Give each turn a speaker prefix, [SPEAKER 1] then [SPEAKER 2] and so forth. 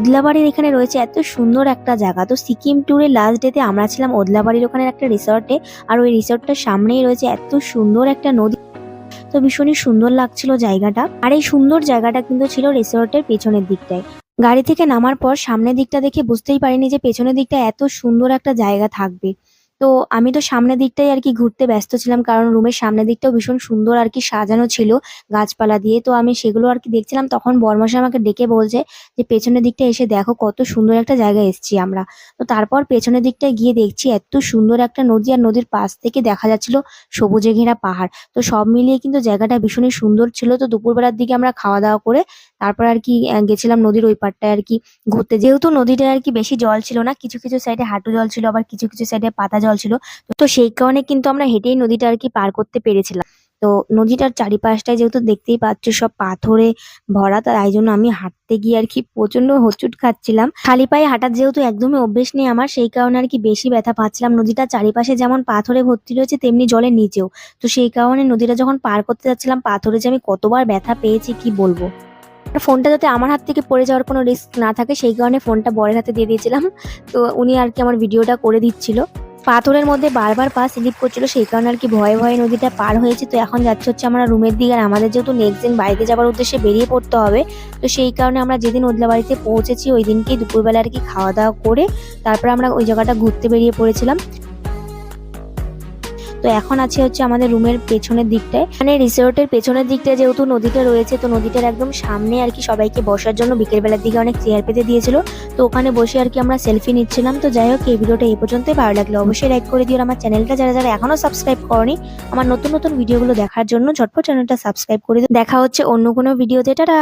[SPEAKER 1] ওদলাবাড়ির এখানে রয়েছে এত সুন্দর একটা জায়গা। তো সিকিম ট্যুরে লাস্ট ডেতে আমরা ছিলাম ওদলাবাড়ির ওখানে একটা রিসর্টে আর ওই রিসর্টটার সামনেই রয়েছে এত সুন্দর একটা নদী। তো ভীষণই সুন্দর লাগছিল জায়গাটা। আর এই সুন্দর জায়গাটা কিন্তু ছিল রিসর্টের পেছনের দিকটায়। গাড়ি থেকে নামার পর সামনের দিকটা দেখে বুঝতেই পারিনি যে পেছনের দিকটা এত সুন্দর একটা জায়গা থাকবে। তো আমি তো সামনের দিকটাই আর কি ঘুরতে ব্যস্ত ছিলাম, কারণ রুমের সামনের দিকটাও ভীষণ সুন্দর আর কি সাজানো ছিল গাছপালা দিয়ে। তো আমি সেগুলো আর কি দেখছিলাম, তখন বর্মশা আমাকে ডেকে বলছে যে, পেছনের দিকটা এসে দেখো কত সুন্দর একটা জায়গায় এসেছি আমরা। তো তারপর পেছনের দিকটায় গিয়ে দেখছি এত সুন্দর একটা নদী, আর নদীর পাশ থেকে দেখা যাচ্ছিল সবুজে ঘেরা পাহাড়। তো সব মিলিয়ে কিন্তু জায়গাটা ভীষণই সুন্দর ছিল। তো দুপুরবেলার দিকে আমরা খাওয়া দাওয়া করে তারপর আর কি গেছিলাম নদীর ওই পাড়টায় আর কি ঘুরতে। যেহেতু নদীটায় আর কি বেশি জল ছিল না, কিছু কিছু সাইডে হাঁটু জল ছিল, আবার কিছু কিছু সাইডে পাতা জল ছিল। তো সেই কারণে কিন্তু আমরা হেঁটেই নদীটা আর কি পার করতে পেরেছিলাম। তো নদীটার চারিপাশটায় যেহেতু দেখতেই পাচ্ছ সব পাথরে ভরা তাই জন্য আমি হাঁটতে গিয়ে আর কি প্রচণ্ড হোঁচট খাচ্ছিলাম। খালি পায়ে হাঁটার যেহেতু একদমই অভ্যেস নেই আমার, সেই কারণে আর কি বেশি ব্যথা পাচ্ছিলাম। নদীটার চারিপাশে যেমন পাথরে ভর্তি রয়েছে, তেমনি জলের নিচেও। তো সেই কারণে নদীটা যখন পার করতে যাচ্ছিলাম, পাথরে যে আমি কতবার ব্যথা পেয়েছি কি বলব? ফোনটা যাতে আমার হাত থেকে পড়ে যাওয়ার কোনো রিস্ক না থাকে, সেই কারণে ফোনটা বরের হাতে দিয়ে দিয়েছিলাম। তো উনি আর কি আমার ভিডিওটা করে দিচ্ছিল। পাথরের মধ্যে বারবার পা স্লিপ করছিল, সেই কারণে আর কি ভয়ে ভয়ে নদীটা পার হয়েছে। তো এখন যাচ্ছে হচ্ছে আমরা রুমের দিকে, আর আমাদের যেহেতু নেক্সট দিন বাড়িতে যাওয়ার উদ্দেশ্যে বেরিয়ে পড়তে হবে, তো সেই কারণে আমরা যেদিন ওদলা বাড়িতে পৌঁছেছি, ওই দিনকেই দুপুরবেলা আর কি খাওয়া দাওয়া করে, তারপর আমরা ওই জায়গাটা ঘুরতে বেরিয়ে পড়েছিলাম। তো এখন আছে হচ্ছে আমাদের রুমের পেছনের দিকটায়। মানে রিসোর্টের পেছনের দিকটায় যেহেতু নদীটা রয়েছে, তো নদীটার একদম সামনে আর কি সবাইকে বসার জন্য বিকেলবেলার দিকে অনেক চেয়ার পেতে দিয়েছিল। তো ওখানে বসে আর কি আমরা সেলফি নিচ্ছিলাম। তো যাই হোক, এই ভিডিওটা এই পর্যন্তই। ভালো লাগল অবশ্যই লাইক করে দিও। আমার চ্যানেলটা যারা যারা এখনও সাবস্ক্রাইব করনি, আমার নতুন নতুন ভিডিওগুলো দেখার জন্য ঝটপট চ্যানেলটা সাবস্ক্রাইব করে দেখা হচ্ছে অন্য কোনো ভিডিওতে টাটা!